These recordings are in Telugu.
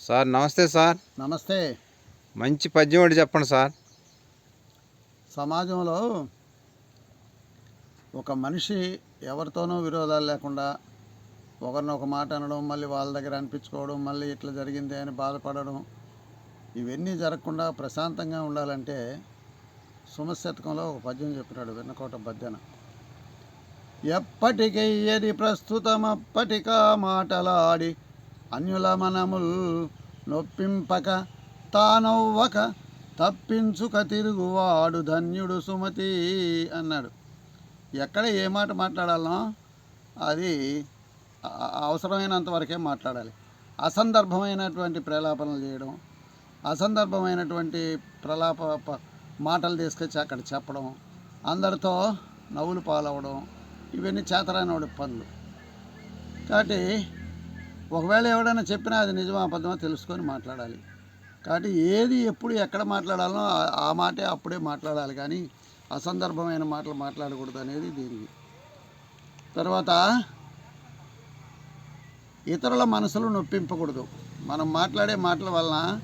సార్ నమస్తే సార్. నమస్తే. మంచి పద్యం ఒకటి చెప్పండి సార్. సమాజంలో ఒక మనిషి ఎవరితోనూ విరోధాలు లేకుండా ఒకరిని ఒక మాట అనడం మళ్ళీ వాళ్ళ దగ్గర అనిపించుకోవడం మళ్ళీ ఇట్లా జరిగింది అని బాధపడడం ఇవన్నీ జరగకుండా ప్రశాంతంగా ఉండాలంటే సుమశతకంలో ఒక పద్యం చెప్పినాడు వెన్నకోట బద్దెన ఎప్పటికయ్యది ప్రస్తుతం అప్పటికా మాటలాడి అన్యుల మనముల్ నొప్పింపక తానవ్వక తప్పించుక తిరుగువాడు ధన్యుడు సుమతి అన్నాడు. ఎక్కడ ఏ మాట మాట్లాడాలనో అది అవసరమైనంత వరకే మాట్లాడాలి. అసందర్భమైనటువంటి ప్రలాపనలు చేయడం అసందర్భమైనటువంటి ప్రలాప మాటలు తీసుకొచ్చి అక్కడ చెప్పడం అందరితో నవ్వులు పాలవడం ఇవన్నీ చేతరానివాడి పనులు. కాబట్టి ఒకవేళ ఎవడైనా చెప్పినా అది నిజమా అబద్ధమో తెలుసుకొని మాట్లాడాలి. కాబట్టి ఏది ఎప్పుడు ఎక్కడ మాట్లాడాలో ఆ- మాటే అప్పుడే మాట్లాడాలి. కానీ అసందర్భమైన మాటలు మాట్లాడకూడదు అనేది దీనికి తర్వాత ఇతరుల మనసులు నొప్పింపకూడదు. మనం మాట్లాడే మాటల వలన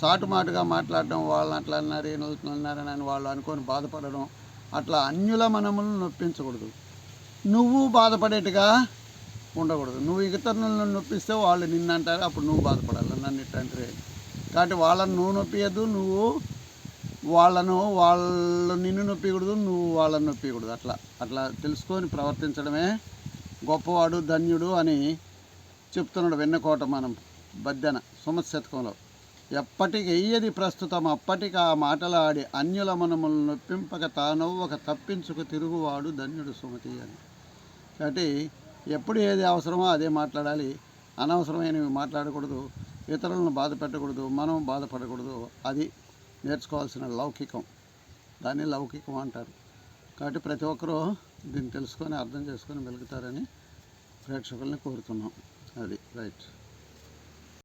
సాటుమాటుగా మాట్లాడడం వాళ్ళని అట్లా అన్నారు అన్నారని అని వాళ్ళు అనుకొని బాధపడడం అట్లా అన్యుల మనములను నొప్పించకూడదు. నువ్వు బాధపడేట్టుగా ఉండకూడదు. నువ్వు ఇతరులను నొప్పిస్తే వాళ్ళు నిన్ను అంటారు అప్పుడు నువ్వు బాధపడాలి. నన్ను ఇట్లా కాబట్టి వాళ్ళని నువ్వు నొప్పియద్దు నువ్వు వాళ్ళను వాళ్ళు నిన్ను నొప్పికూడదు నువ్వు వాళ్ళని నొప్పికూడదు అట్లా అట్లా తెలుసుకొని ప్రవర్తించడమే గొప్పవాడు ధన్యుడు అని చెప్తున్నాడు వెన్నకోట మనం బద్దెన సుమశతకంలో. ఎప్పటికి ఎయ్యది ప్రస్తుతం అప్పటికి ఆ మాటలాడి అన్యుల మనములు నొప్పింపక తానవ్వక తప్పించుకు తిరుగువాడు ధన్యుడు సుమతి అని. కాబట్టి ఎప్పుడు ఏది అవసరమో అదే మాట్లాడాలి. అనవసరమైనవి మాట్లాడకూడదు. ఇతరులను బాధ పెట్టకూడదు. మనం బాధపడకూడదు. అది నేర్చుకోవాల్సిన లౌకికం. దాన్ని లౌకికం అంటారు. కాబట్టి ప్రతి ఒక్కరూ దీన్ని తెలుసుకొని అర్థం చేసుకొని మెలుగుతారని ప్రేక్షకుల్ని కోరుతున్నాం. అది రైట్.